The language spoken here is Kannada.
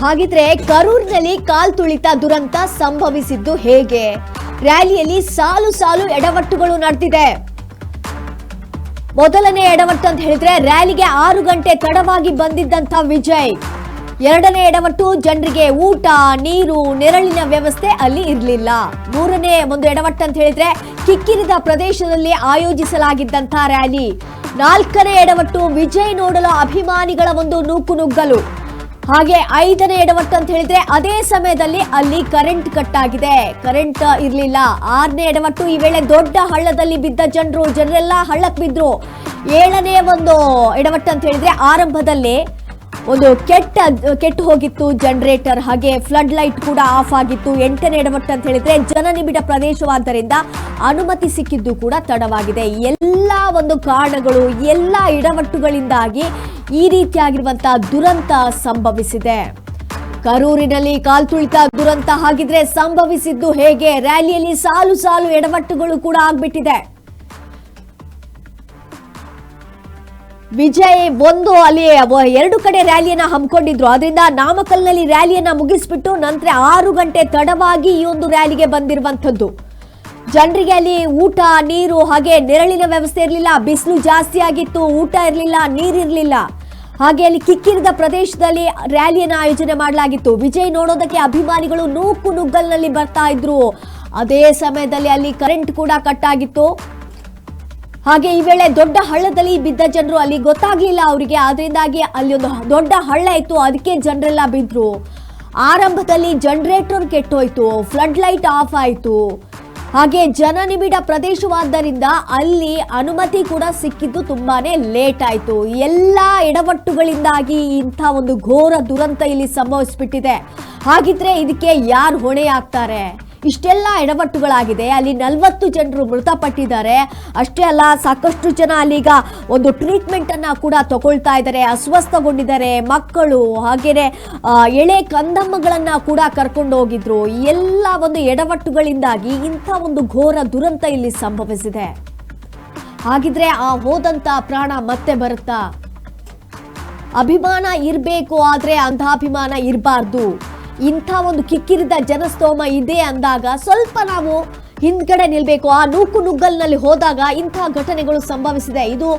ಹಾಗಿದ್ರೆ ಕರೂರಿನಲ್ಲಿ ಕಾಲ್ ತುಳಿತ ದುರಂತ ಸಂಭವಿಸಿದ್ದು ಹೇಗೆ? ರ್ಯಾಲಿಯಲ್ಲಿ ಸಾಲು ಸಾಲು ಎಡವಟ್ಟುಗಳು ನಡೆದಿದೆ. ಮೊದಲನೇ ಎಡವಟ್ಟು ಅಂತ ಹೇಳಿದ್ರೆ ರ್ಯಾಲಿಗೆ ಆರು ಗಂಟೆ ತಡವಾಗಿ ಬಂದಿದ್ದಂತ ವಿಜಯ್. ಎರಡನೇ ಎಡವಟ್ಟು ಜನರಿಗೆ ಊಟ, ನೀರು, ನೆರಳಿನ ವ್ಯವಸ್ಥೆ ಅಲ್ಲಿ ಇರಲಿಲ್ಲ. ಮೂರನೇ ಒಂದು ಎಡವಟ್ಟು ಅಂತ ಹೇಳಿದ್ರೆ ಕಿಕ್ಕಿರಿದ ಪ್ರದೇಶದಲ್ಲಿ ಆಯೋಜಿಸಲಾಗಿದ್ದಂತ ರ್ಯಾಲಿ. ನಾಲ್ಕನೇ ಎಡವಟ್ಟು ವಿಜಯ್ ನೋಡಲು ಅಭಿಮಾನಿಗಳ ಒಂದು ನೂಕುನುಗ್ಗಲು ಹಾಗೆ ಐದನೇ ಎಡವಟ್ಟು ಅಂತ ಹೇಳಿದ್ರೆ ಅದೇ ಸಮಯದಲ್ಲಿ ಅಲ್ಲಿ ಕರೆಂಟ್ ಕಟ್ ಆಗಿದೆ. ಕರೆಂಟ್ ಇರಲಿಲ್ಲ. ಆರನೇ ಎಡವಟ್ಟು ಈ ವೇಳೆ ದೊಡ್ಡ ಹಳ್ಳದಲ್ಲಿ ಬಿದ್ದ ಜನರು, ಜನರೆಲ್ಲ ಹಳ್ಳಕ್ಕೆ ಬಿದ್ರು. ಏಳನೇ ಒಂದು ಎಡವಟ್ಟು ಅಂತ ಹೇಳಿದ್ರೆ ಆರಂಭದಲ್ಲಿ ಒಂದು ಕೆಟ್ಟ, ಕೆಟ್ಟು ಹೋಗಿತ್ತು ಜನರೇಟರ್ ಹಾಗೆ ಫ್ಲಡ್ ಲೈಟ್ ಕೂಡ ಆಫ್ ಆಗಿತ್ತು. ಎಂಟನೇ ಎಡವಟ್ಟು ಅಂತ ಹೇಳಿದ್ರೆ ಜನನಿಬಿಡ ಪ್ರದೇಶವಾದ್ದರಿಂದ ಅನುಮತಿ ಸಿಕ್ಕಿದ್ದು ಕೂಡ ತಡವಾಗಿದೆ. ಎಲ್ಲ ಒಂದು ಕಾರಣಗಳು ಎಲ್ಲ ಎಡವಟ್ಟುಗಳಿಂದಾಗಿ ಈ ರೀತಿಯಾಗಿರುವಂತಹ ದುರಂತ ಸಂಭವಿಸಿದೆ. ಕರೂರಿನಲ್ಲಿ ಕಾಲ್ತುಳಿತ ದುರಂತ ಹಾಗಿದ್ರೆ ಸಂಭವಿಸಿದ್ದು ಹೇಗೆ? ರ್ಯಾಲಿಯಲ್ಲಿ ಸಾಲು ಸಾಲು ಎಡವಟ್ಟುಗಳು ಕೂಡ ಆಗ್ಬಿಟ್ಟಿದೆ. ವಿಜಯ್ ಒಂದು ಅಲ್ಲಿ ಎರಡು ಕಡೆ ರ್ಯಾಲಿಯನ್ನ ಹಮ್ಮಿಕೊಂಡಿದ್ರು. ಅದರಿಂದ ನಾಮಕಲ್ನಲ್ಲಿ ರ್ಯಾಲಿಯನ್ನ ಮುಗಿಸ್ಬಿಟ್ಟು ನಂತರ ಆರು ಗಂಟೆ ತಡವಾಗಿ ಈ ಒಂದು ರ್ಯಾಲಿಗೆ ಬಂದಿರುವಂಥದ್ದು. ಜನರಿಗೆ ಅಲ್ಲಿ ಊಟ, ನೀರು ಹಾಗೆ ನೆರಳಿನ ವ್ಯವಸ್ಥೆ ಇರಲಿಲ್ಲ. ಬಿಸಿಲು ಜಾಸ್ತಿ ಆಗಿತ್ತು, ಊಟ ಇರಲಿಲ್ಲ ನೀರಿರಲಿಲ್ಲ ಹಾಗೆ ಅಲ್ಲಿ ಕಿಕ್ಕಿರಿದ ಪ್ರದೇಶದಲ್ಲಿ ರ್ಯಾಲಿಯನ್ನು ಆಯೋಜನೆ ಮಾಡಲಾಗಿತ್ತು. ವಿಜಯ್ ನೋಡೋದಕ್ಕೆ ಅಭಿಮಾನಿಗಳು ನೂಕು ನುಗ್ಗಲ್ನಲ್ಲಿ ಬರ್ತಾ ಇದ್ರು. ಅದೇ ಸಮಯದಲ್ಲಿ ಅಲ್ಲಿ ಕರೆಂಟ್ ಕೂಡ ಕಟ್ ಆಗಿತ್ತು. ಹಾಗೆ ಈ ವೇಳೆ ದೊಡ್ಡ ಹಳ್ಳದಲ್ಲಿ ಬಿದ್ದ ಜನರು ಅಲ್ಲಿ ಗೊತ್ತಾಗ್ಲಿಲ್ಲ ಅವರಿಗೆ. ಅದರಿಂದಾಗಿ ಅಲ್ಲಿ ಒಂದು ದೊಡ್ಡ ಹಳ್ಳ ಇತ್ತು. ಅದಕ್ಕೆ ಜನರೆಲ್ಲ ಬಿದ್ರು. ಆರಂಭದಲ್ಲಿ ಜನರೇಟರ್ ಕೆಟ್ಟೋಯ್ತು ಫ್ಲಡ್ ಲೈಟ್ ಆಫ್ ಆಯಿತು. ಹಾಗೆ ಜನನಿಬಿಡ ಪ್ರದೇಶವಾದ್ದರಿಂದ ಅಲ್ಲಿ ಅನುಮತಿ ಕೂಡ ಸಿಕ್ಕಿದ್ದು ತುಂಬಾನೇ ಲೇಟ್ ಆಯಿತು. ಎಲ್ಲ ಎಡವಟ್ಟುಗಳಿಂದಾಗಿ ಇಂಥ ಒಂದು ಘೋರ ದುರಂತ ಇಲ್ಲಿ ಸಂಭವಿಸ್ಬಿಟ್ಟಿದೆ. ಹಾಗಿದ್ರೆ ಇದಕ್ಕೆ ಯಾರು ಹೊಣೆ ಆಗ್ತಾರೆ ಇಷ್ಟೆಲ್ಲ ಎಡವಟ್ಟುಗಳಾಗಿದೆ. ಅಲ್ಲಿ ನಲವತ್ತು ಜನರು ಮೃತಪಟ್ಟಿದ್ದಾರೆ. ಅಷ್ಟೇ ಅಲ್ಲ, ಸಾಕಷ್ಟು ಜನ ಅಲ್ಲಿಗ ಒಂದು ಟ್ರೀಟ್ಮೆಂಟ್ ಅನ್ನ ಕೂಡ ತಗೊಳ್ತಾ ಇದ್ದಾರೆ. ಅಸ್ವಸ್ಥಗೊಂಡಿದ್ದಾರೆ ಮಕ್ಕಳು, ಹಾಗೇನೆ ಎಳೆ ಕಂದಮ್ಮಗಳನ್ನ ಕೂಡ ಕರ್ಕೊಂಡು ಹೋಗಿದ್ರು. ಎಲ್ಲ ಒಂದು ಎಡವಟ್ಟುಗಳಿಂದಾಗಿ ಇಂಥ ಒಂದು ಘೋರ ದುರಂತ ಇಲ್ಲಿ ಸಂಭವಿಸಿದೆ. ಹಾಗಿದ್ರೆ ಆ ಹೋದಂತ ಪ್ರಾಣ ಮತ್ತೆ ಬರುತ್ತಾ? ಅಭಿಮಾನ ಇರಬೇಕು, ಆದ್ರೆ ಅಂಧಾಭಿಮಾನ ಇರಬಾರ್ದು. ಇಂಥ ಒಂದು ಕಿಕ್ಕಿರಿದ ಜನಸ್ತೋಮ ಇದೆ ಅಂದಾಗ ಸ್ವಲ್ಪ ನಾವು ಹಿಂದ್ಗಡೆ ನಿಲ್ಬೇಕು. ಆ ನೂಕು ನುಗ್ಗಲ್ನಲ್ಲಿ ಹೋದಾಗ ಇಂಥ ಘಟನೆಗಳು ಸಂಭವಿಸಿದೆ. ಇದು